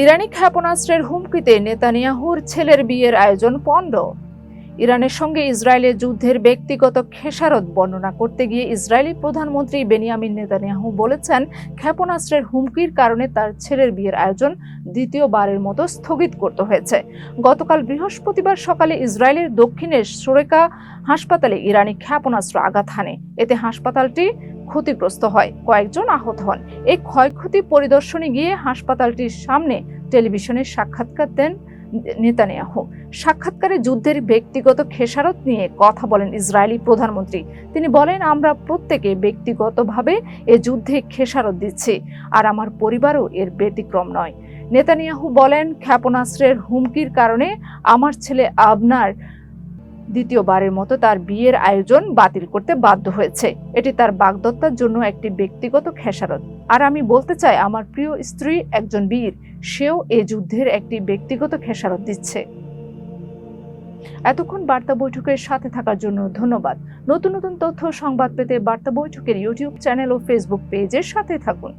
ইরানি ক্ষেপণাস্ত্রের হুমকিতে নেতানিয়াহুর ছেলের বিয়ের আয়োজন পণ্ড। ইরানের সঙ্গে ইসরায়েলের যুদ্ধের ব্যক্তিগত খেসারত বর্ণনা করতে গিয়ে ইসরায়েলি প্রধানমন্ত্রী বেনিয়ামিন নেতানিয়াহু বলেছেন, ক্ষেপণাস্ত্রের হুমকির কারণে তার ছেলের বিয়ের আয়োজন দ্বিতীয়বারের মতো স্থগিত করতে হয়েছে। গতকাল বৃহস্পতিবার সকালে ইসরায়েলের দক্ষিণের সোরেকা হাসপাতালে ইরানি ক্ষেপণাস্ত্র আঘাত হানে। এতে হাসপাতালটি ক্ষতিগ্রস্ত হয়। কয়েকজন আহত হন। এই ক্ষয়ক্ষতি পরিদর্শনে গিয়ে হাসপাতালটির সামনে টেলিভিশনে সাক্ষাৎকার দেন নেতানিয়াহু। সাক্ষাৎকারে যুদ্ধের ব্যক্তিগত খেসারত নিয়ে কথা বলেন ইসরায়েলি প্রধানমন্ত্রী। তিনি বলেন, আমরা প্রত্যেকে ব্যক্তিগতভাবে এ যুদ্ধে খেসারত দিচ্ছি, আর আমার পরিবারও এর ব্যতিক্রম নয়। নেতানিয়াহু বলেন, ক্ষেপণাস্ত্রের হুমকির কারণে আমার ছেলে আবনার দ্বিতীয়বারের মতো তার বিয়ের আয়োজন বাতিল করতে বাধ্য হয়েছে। এটি তার বাগদত্তার জন্য একটি ব্যক্তিগত খেসারত। আর আমি বলতে চাই, আমার প্রিয় স্ত্রী একজন বীর, সেও এ যুদ্ধের একটি ব্যক্তিগত খেসারত দিচ্ছে। এতক্ষণ বার্তা বৈঠকের সাথে থাকার জন্য ধন্যবাদ। নতুন নতুন তথ্য সংবাদ পেতে বার্তা বৈঠকের ইউটিউব চ্যানেল ও ফেসবুক পেজের সাথে থাকুন।